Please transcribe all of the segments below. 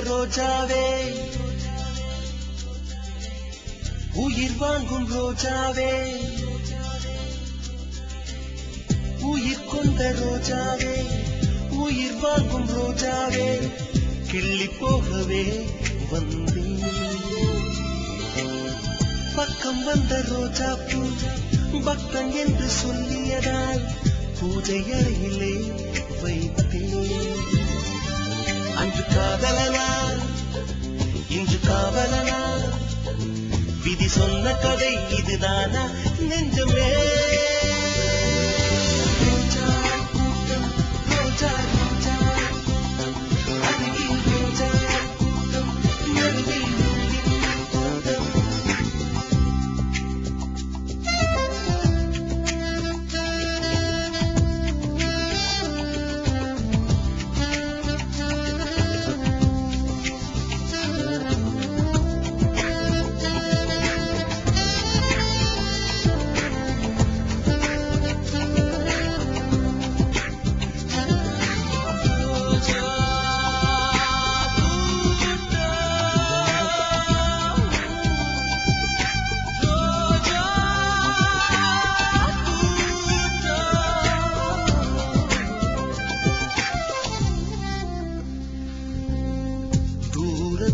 ரோஜாவே. உயிர் வாங்கும் ரோஜாவே. உயிர் கொண்ட ரோஜாவே. உயிர் வாங்கும் ரோஜாவே. கிள்ளி போகவே வந்தேன் பக்கம் வந்த ரோஜா பூ பக்தன் என்று சொல்லியதால் பூஜை அறையிலே வைத்தேன். அன்று காதலனா? இன்று காவலனா? விதி சொன்ன கதை இதுதானா? நெஞ்சமே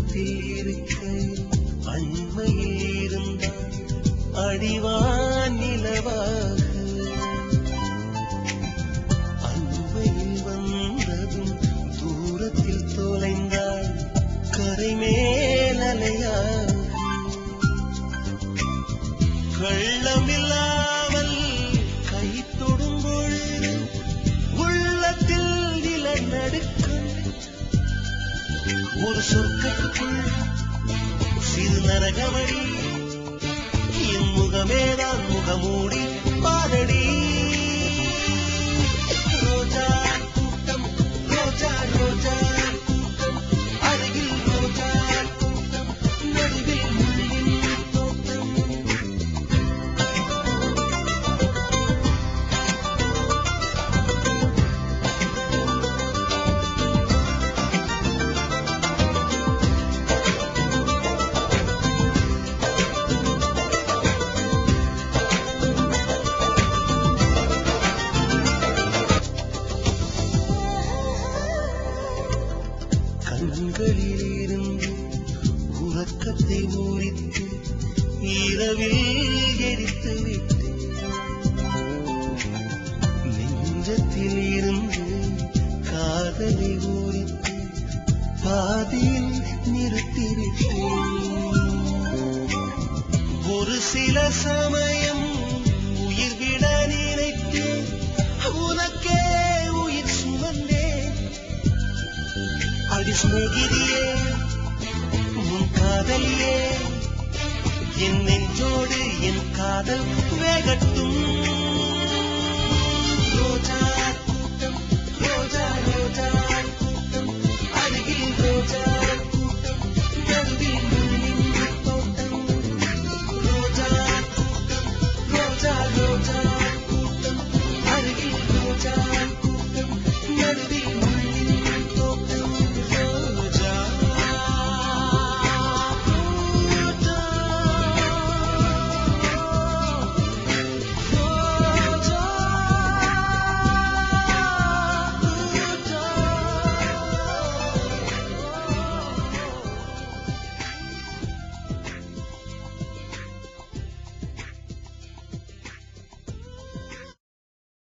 தூரத்தில் இருக்க அண்மையில் அடிவான் நிலவாக அண்மையில் வந்ததும் தூரத்தில் தொலைந்தால் கரை மேலலையாக கள்ளமில்லாமல் கை தொடும் பொழுது உள்ளத்தில் நிலநடுக்கம் ஒரு சொர்க்கத்துக்குள் பகவதி உறக்கத்தை ஊறித்து இரவில் எரித்து விட்டு நெஞ்சத்தில் இருந்து காதலை ஊறித்து பாதியில் நிறுத்திவிட்டேன் ஒரு சில சமயம் உயிர் விட நினைத்து உனக்கே உயிர் சுமந்தேன். அடி சிநேகிதியே പോകല്ലേ എന്നെഞ്ചോട് എൻ കാതൽ വേഗത്തും. ரோஜா